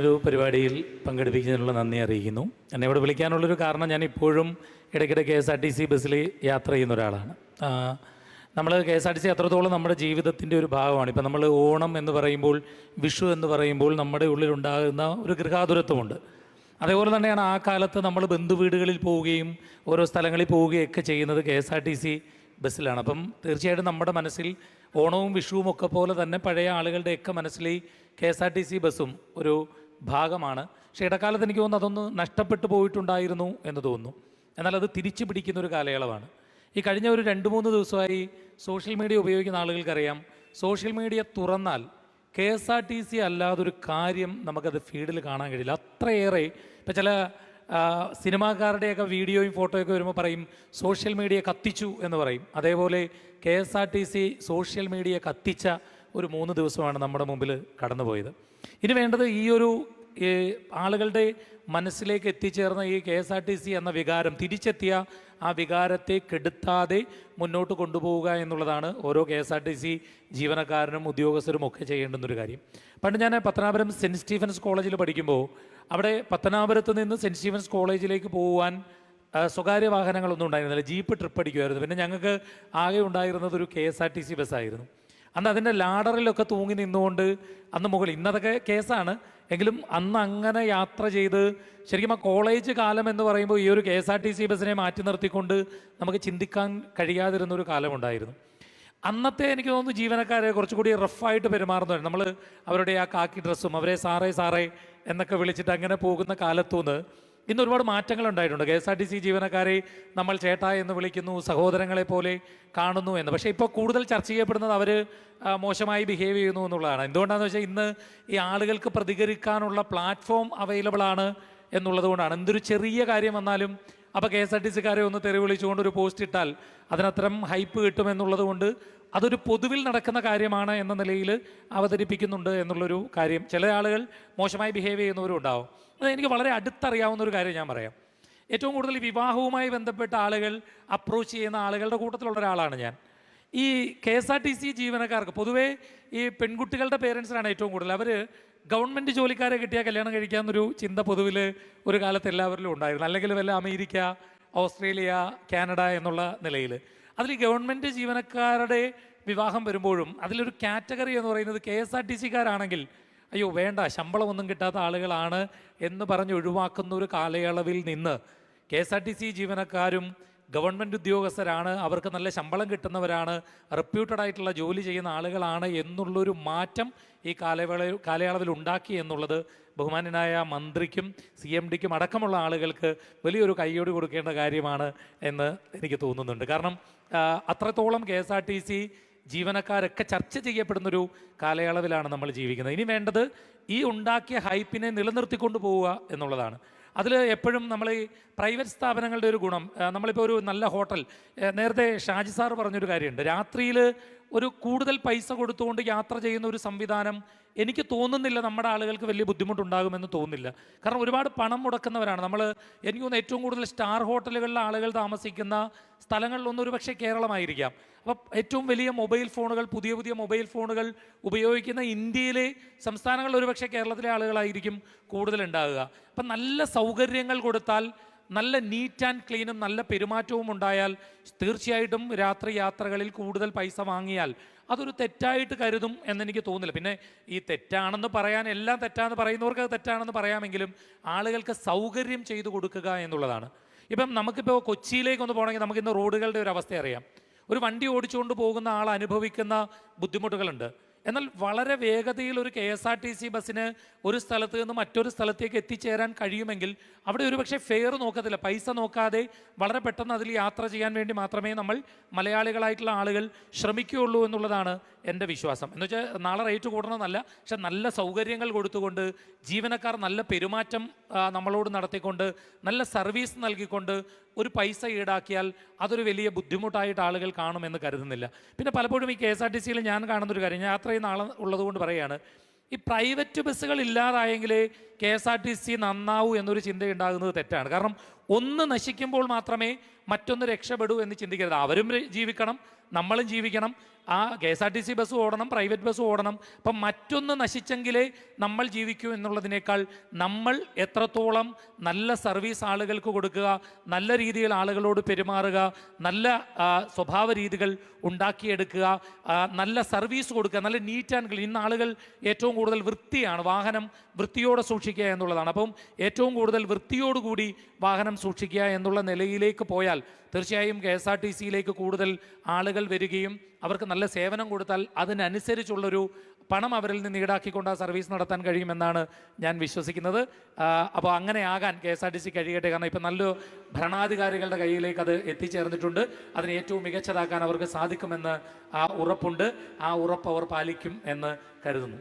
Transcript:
ഒരു പരിപാടിയിൽ പങ്കെടുപ്പിക്കുന്നതിനുള്ള നന്ദി അറിയിക്കുന്നു. എന്നെ ഇവിടെ വിളിക്കാനുള്ളൊരു കാരണം ഞാൻ ഇപ്പോഴും ഇടയ്ക്കിടെ K S R T C ബസ്സിൽ യാത്ര ചെയ്യുന്ന ഒരാളാണ്. നമ്മൾ K S R T C അത്രത്തോളം നമ്മുടെ ജീവിതത്തിന്റെ ഒരു ഭാഗമാണ്. ഇപ്പം നമ്മൾ ഓണം എന്ന് പറയുമ്പോൾ വിഷു എന്ന് പറയുമ്പോൾ നമ്മുടെ ഉള്ളിലുണ്ടാകുന്ന ഒരു ഗൃഹാതുരത്വമുണ്ട്. അതേപോലെ തന്നെയാണ് ആ കാലത്ത് നമ്മൾ ബന്ധുവീടുകളിൽ പോവുകയും ഓരോ സ്ഥലങ്ങളിൽ ഒക്കെ ചെയ്യുന്നത് K S R T C ബസ്സിലാണ്. അപ്പം തീർച്ചയായിട്ടും നമ്മുടെ മനസ്സിൽ ഓണവും വിഷുവും ഒക്കെ പോലെ തന്നെ പഴയ ആളുകളുടെയൊക്കെ മനസ്സിൽ K S R T C ബസ്സും ഒരു ഭാഗമാണ്. പക്ഷേ ഇടക്കാലത്ത് എനിക്ക് തോന്നുന്നു അതൊന്ന് നഷ്ടപ്പെട്ടു പോയിട്ടുണ്ടായിരുന്നു എന്ന് തോന്നുന്നു. എന്നാൽ അത് തിരിച്ചു പിടിക്കുന്ന ഒരു കാലയളവാണ്. ഈ കഴിഞ്ഞ ഒരു രണ്ട് മൂന്ന് ദിവസമായി സോഷ്യൽ മീഡിയ ഉപയോഗിക്കുന്ന ആളുകൾക്കറിയാം. സോഷ്യൽ മീഡിയ തുറന്നാൽ K S R T C അല്ലാതൊരു കാര്യം നമുക്കത് ഫീഡിൽ കാണാൻ കഴിയില്ല. അത്രയേറെ ഇപ്പം ചില സിനിമാക്കാരുടെയൊക്കെ വീഡിയോയും ഫോട്ടോയൊക്കെ വരുമ്പോൾ പറയും സോഷ്യൽ മീഡിയ കത്തിച്ചു എന്ന് പറയും. അതേപോലെ K S R T C social media കത്തിച്ച ഒരു മൂന്ന് ദിവസമാണ് നമ്മുടെ മുമ്പിൽ കടന്നുപോയത്. ഇനി വേണ്ടത് ഈ ഒരു ആളുകളുടെ മനസ്സിലേക്ക് എത്തിച്ചേർന്ന ഈ K S R T C എന്ന വികാരം തിരിച്ചെത്തിയ ആ വികാരത്തെ കെടുത്താതെ മുന്നോട്ട് കൊണ്ടുപോവുക എന്നുള്ളതാണ് ഓരോ K S R T C ജീവനക്കാരനും ഉദ്യോഗസ്ഥരും ഒക്കെ ചെയ്യേണ്ടുന്നൊരു കാര്യം. പണ്ട് ഞാൻ പത്തനാപുരം സെന്റ് സ്റ്റീഫൻസ് കോളേജിൽ പഠിക്കുമ്പോൾ അവിടെ പത്തനാപുരത്ത് നിന്ന് സെന്റ് സ്റ്റീഫൻസ് കോളേജിലേക്ക് പോകുവാൻ സ്വകാര്യ വാഹനങ്ങളൊന്നും ഉണ്ടായിരുന്നില്ല. ജീപ്പ് ട്രിപ്പ് അടിക്കുമായിരുന്നു. പിന്നെ ഞങ്ങൾക്ക് ആകെ ഉണ്ടായിരുന്നത് ഒരു K S R T C ബസ്സായിരുന്നു. അന്ന് അതിന്റെ ലാഡറിലൊക്കെ തൂങ്ങി നിന്നുകൊണ്ട് അന്ന് മുകളിൽ ഇന്നതൊക്കെ കേസാണ്. എങ്കിലും അന്ന് അങ്ങനെ യാത്ര ചെയ്ത് ശരിക്കും ആ കോളേജ് കാലം എന്ന് പറയുമ്പോൾ ഈ ഒരു K S R T C ബസ്സിനെ മാറ്റി നിർത്തിക്കൊണ്ട് നമുക്ക് ചിന്തിക്കാൻ കഴിയാതിരുന്ന ഒരു കാലമുണ്ടായിരുന്നു അന്നത്തെ എനിക്ക് തോന്നുന്നു ജീവനക്കാരെ കുറച്ചുകൂടി റഫായിട്ട് പെരുമാറുന്നവരാണ് നമ്മൾ അവരുടെ ആ കാക്കി ഡ്രസ്സും അവരെ സാറേ സാറേ എന്നൊക്കെ വിളിച്ചിട്ട് അങ്ങനെ പോകുന്ന കാലത്തുനിന്ന് ഇന്ന് ഒരുപാട് മാറ്റങ്ങൾ ഉണ്ടായിട്ടുണ്ട്. K S R T C ജീവനക്കാരെ നമ്മൾ ചേട്ടാ എന്ന് വിളിക്കുന്നു സഹോദരങ്ങളെ പോലെ കാണുന്നു എന്ന്. പക്ഷേ ഇപ്പോൾ കൂടുതൽ ചർച്ച ചെയ്യപ്പെടുന്നത് അവർ മോശമായി ബിഹേവ് ചെയ്യുന്നു എന്നുള്ളതാണ്. എന്തുകൊണ്ടാണെന്ന് വെച്ചാൽ ഇന്ന് ഈ ആളുകൾക്ക് പ്രതികരിക്കാനുള്ള പ്ലാറ്റ്ഫോം അവൈലബിൾ ആണ് എന്നുള്ളത് കൊണ്ടാണ് എന്തൊരു ചെറിയ കാര്യം വന്നാലും അപ്പോൾ കെ എസ് ആർ ടി സിക്കാരെ ഒന്ന് തെറി വിളിച്ചുകൊണ്ട് ഒരു പോസ്റ്റ് ഇട്ടാൽ അതിനത്രം ഹൈപ്പ് കിട്ടുമെന്നുള്ളത് കൊണ്ട് അതൊരു പൊതുവിൽ നടക്കുന്ന കാര്യമാണ് എന്ന നിലയിൽ അവതരിപ്പിക്കുന്നുണ്ട് എന്നുള്ളൊരു കാര്യം. ചില ആളുകൾ മോശമായി ബിഹേവ് ചെയ്യുന്നവരും ഉണ്ടാവും. അത് എനിക്ക് വളരെ അടുത്തറിയാവുന്ന ഒരു കാര്യം ഞാൻ പറയാം. ഏറ്റവും കൂടുതൽ വിവാഹവുമായി ബന്ധപ്പെട്ട ആളുകൾ അപ്രോച്ച് ചെയ്യുന്ന ആളുകളുടെ കൂട്ടത്തിലുള്ള ഒരാളാണ് ഞാൻ. ഈ K S R T C ജീവനക്കാർക്ക് പൊതുവേ ഈ പെൺകുട്ടികളുടെ പേരൻസിനാണ് ഏറ്റവും കൂടുതൽ. അവർ ഗവൺമെന്റ് ജോലിക്കാരെ കിട്ടിയാൽ കല്യാണം കഴിക്കാമെന്നൊരു ചിന്ത പൊതുവിൽ ഒരു കാലത്ത് എല്ലാവരിലും ഉണ്ടായിരുന്നു. അല്ലെങ്കിൽ വല്ല അമേരിക്ക ഓസ്ട്രേലിയ കാനഡ എന്നുള്ള നിലയിൽ അതിൽ ഗവൺമെന്റ് ജീവനക്കാരുടെ വിവാഹം വരുമ്പോഴും അതിലൊരു കാറ്റഗറി എന്ന് പറയുന്നത് കെ എസ് ആർ ടി സിക്കാരാണെങ്കിൽ അയ്യോ വേണ്ട ശമ്പളമൊന്നും കിട്ടാത്ത ആളുകളാണ് എന്ന് പറഞ്ഞ് ഒഴിവാക്കുന്ന ഒരു കാലയളവിൽ നിന്ന് K S R T C ജീവനക്കാരും ഗവൺമെന്റ് ഉദ്യോഗസ്ഥരാണ് അവർക്ക് നല്ല ശമ്പളം കിട്ടുന്നവരാണ് റെപ്യൂട്ടഡ് ആയിട്ടുള്ള ജോലി ചെയ്യുന്ന ആളുകളാണ് എന്നുള്ളൊരു മാറ്റം ഈ കാലയള കാലയളവിൽ ഉണ്ടാക്കി എന്നുള്ളത് ബഹുമാനനായ മന്ത്രിക്കും സി എം ഡിക്കും അടക്കമുള്ള ആളുകൾക്ക് വലിയൊരു കൈയോട് കൊടുക്കേണ്ട കാര്യമാണ് എന്ന് എനിക്ക് തോന്നുന്നുണ്ട്. കാരണം അത്രത്തോളം K S R T C ജീവനക്കാരൊക്കെ ചർച്ച ചെയ്യപ്പെടുന്നൊരു കാലയളവിലാണ് നമ്മൾ ജീവിക്കുന്നത്. ഇനി വേണ്ടത് ഈ ഉണ്ടാക്കിയ ഹൈപ്പിനെ നിലനിർത്തിക്കൊണ്ട് പോവുക എന്നുള്ളതാണ്. അതിൽ എപ്പോഴും നമ്മൾ ഈ പ്രൈവറ്റ് സ്ഥാപനങ്ങളുടെ ഒരു ഗുണം നമ്മളിപ്പോൾ ഒരു നല്ല ഹോട്ടൽ നേരത്തെ ഷാജി സാർ പറഞ്ഞൊരു കാര്യമുണ്ട്. രാത്രിയിൽ ഒരു കൂടുതൽ പൈസ കൊടുത്തുകൊണ്ട് യാത്ര ചെയ്യുന്ന ഒരു സംവിധാനം എനിക്ക് തോന്നുന്നില്ല നമ്മുടെ ആളുകൾക്ക് വലിയ ബുദ്ധിമുട്ടുണ്ടാകുമെന്ന് തോന്നുന്നില്ല. കാരണം ഒരുപാട് പണം മുടക്കുന്നവരാണ്. നമ്മൾ എനിക്ക് തോന്നുന്നു ഏറ്റവും കൂടുതൽ സ്റ്റാർ ഹോട്ടലുകളിലെ ആളുകൾ താമസിക്കുന്ന സ്ഥലങ്ങളിലൊന്നും ഒരു പക്ഷേ കേരളമായിരിക്കാം. അപ്പോൾ ഏറ്റവും വലിയ മൊബൈൽ ഫോണുകൾ പുതിയ പുതിയ മൊബൈൽ ഫോണുകൾ ഉപയോഗിക്കുന്ന ഇന്ത്യയിലെ സംസ്ഥാനങ്ങളിൽ ഒരുപക്ഷെ കേരളത്തിലെ ആളുകളായിരിക്കും കൂടുതലുണ്ടാകുക. അപ്പം നല്ല സൗകര്യങ്ങൾ കൊടുത്താൽ നല്ല നീറ്റ് ആൻഡ് ക്ലീനും നല്ല പെരുമാറ്റവും ഉണ്ടായാൽ തീർച്ചയായിട്ടും രാത്രി യാത്രകളിൽ കൂടുതൽ പൈസ വാങ്ങിയാൽ അതൊരു തെറ്റായിട്ട് കരുതും എന്നെനിക്ക് തോന്നില്ല പിന്നെ ഈ തെറ്റാണെന്ന് പറയാൻ എല്ലാം തെറ്റാണെന്ന് പറയുന്നവർക്ക് അത് തെറ്റാണെന്ന് പറയാമെങ്കിലും ആളുകൾക്ക് സൗകര്യം ചെയ്തു കൊടുക്കുക എന്നുള്ളതാണ്. ഇപ്പം നമുക്കിപ്പോൾ കൊച്ചിയിലേക്കൊന്ന് പോകണമെങ്കിൽ നമുക്കിന്ന് റോഡുകളുടെ ഒരു അവസ്ഥ അറിയാം. ഒരു വണ്ടി ഓടിച്ചുകൊണ്ട് പോകുന്ന ആൾ അനുഭവിക്കുന്ന ബുദ്ധിമുട്ടുകളുണ്ട്. എന്നാൽ വളരെ വേഗതയിൽ ഒരു K S R T C ബസ്സിന് ഒരു സ്ഥലത്ത് നിന്ന് മറ്റൊരു സ്ഥലത്തേക്ക് എത്തിച്ചേരാൻ കഴിയുമെങ്കിൽ അവിടെ ഒരുപക്ഷെ ഫെയർ നോക്കത്തില്ല. പൈസ നോക്കാതെ വളരെ പെട്ടെന്ന് അതിൽ യാത്ര ചെയ്യാൻ വേണ്ടി മാത്രമേ നമ്മൾ മലയാളികളായിട്ടുള്ള ആളുകൾ ശ്രമിക്കുകയുള്ളൂ എന്നുള്ളതാണ് എന്റെ വിശ്വാസം. എന്ന് വെച്ചാൽ നാളെ റേറ്റ് കൂടണമെന്നല്ല പക്ഷെ നല്ല സൗകര്യങ്ങൾ കൊടുത്തുകൊണ്ട് ജീവനക്കാർ നല്ല പെരുമാറ്റം നമ്മളോട് നടത്തിക്കൊണ്ട് നല്ല സർവീസ് നൽകിക്കൊണ്ട് ഒരു പൈസ ഈടാക്കിയാൽ അതൊരു വലിയ ബുദ്ധിമുട്ടായിട്ട് ആളുകൾ കാണുമെന്ന് കരുതുന്നില്ല. പിന്നെ പലപ്പോഴും ഈ കെ എസ് ആർ ടി സിയിൽ ഞാൻ കാണുന്നൊരു കാര്യം ഞാൻ അത്രയും നാളെ ഉള്ളതുകൊണ്ട് പറയുകയാണ് ഈ പ്രൈവറ്റ് ബസ്സുകൾ ഇല്ലാതായെങ്കിലേ K S R T C നന്നാവൂ എന്നൊരു ചിന്തയുണ്ടാകുന്നത് തെറ്റാണ്. കാരണം ഒന്ന് നശിക്കുമ്പോൾ മാത്രമേ മറ്റൊന്ന് രക്ഷപ്പെടൂ എന്ന് ചിന്തിക്കരുത്. അവരും ജീവിക്കണം നമ്മളും ജീവിക്കണം. ആ K S R T C bus ഓടണം പ്രൈവറ്റ് ബസ് ഓടണം. അപ്പം മറ്റൊന്ന് നശിച്ചെങ്കിലേ നമ്മൾ ജീവിക്കൂ എന്നുള്ളതിനേക്കാൾ നമ്മൾ എത്രത്തോളം നല്ല സർവീസ് ആളുകൾക്ക് കൊടുക്കുക നല്ല രീതിയിൽ ആളുകളോട് പെരുമാറുക നല്ല സ്വഭാവ രീതികൾ ഉണ്ടാക്കിയെടുക്കുക നല്ല സർവീസ് കൊടുക്കുക നല്ല നീറ്റ് ആൻഡ് ക്ലീൻ. ഇന്ന് ആളുകൾ ഏറ്റവും കൂടുതൽ വൃത്തിയാണ്. വാഹനം വൃത്തിയോടെ സൂക്ഷിക്കുക എന്നുള്ളതാണ്. അപ്പം ഏറ്റവും കൂടുതൽ വൃത്തിയോടുകൂടി വാഹനം സൂക്ഷിക്കുക എന്നുള്ള നിലയിലേക്ക് പോയാൽ തീർച്ചയായും കെ എസ് ആർ ടി സിയിലേക്ക് കൂടുതൽ ആളുകൾ വരികയും അവർക്ക് നല്ല സേവനം കൊടുത്താൽ അതിനനുസരിച്ചുള്ളൊരു പണം അവരിൽ നിന്ന് ഈടാക്കിക്കൊണ്ട് ആ സർവീസ് നടത്താൻ കഴിയുമെന്നാണ് ഞാൻ വിശ്വസിക്കുന്നത്. അപ്പോൾ അങ്ങനെ ആകാൻ K S R T C കഴിയട്ടെ. കാരണം ഇപ്പം നല്ല ഭരണാധികാരികളുടെ കയ്യിലേക്ക് അത് എത്തിച്ചേർന്നിട്ടുണ്ട്. അതിന് ഏറ്റവും മികച്ചതാക്കാൻ അവർക്ക് സാധിക്കുമെന്ന് ആ ഉറപ്പുണ്ട്. ആ ഉറപ്പ് അവർ പാലിക്കും എന്ന് കരുതുന്നു.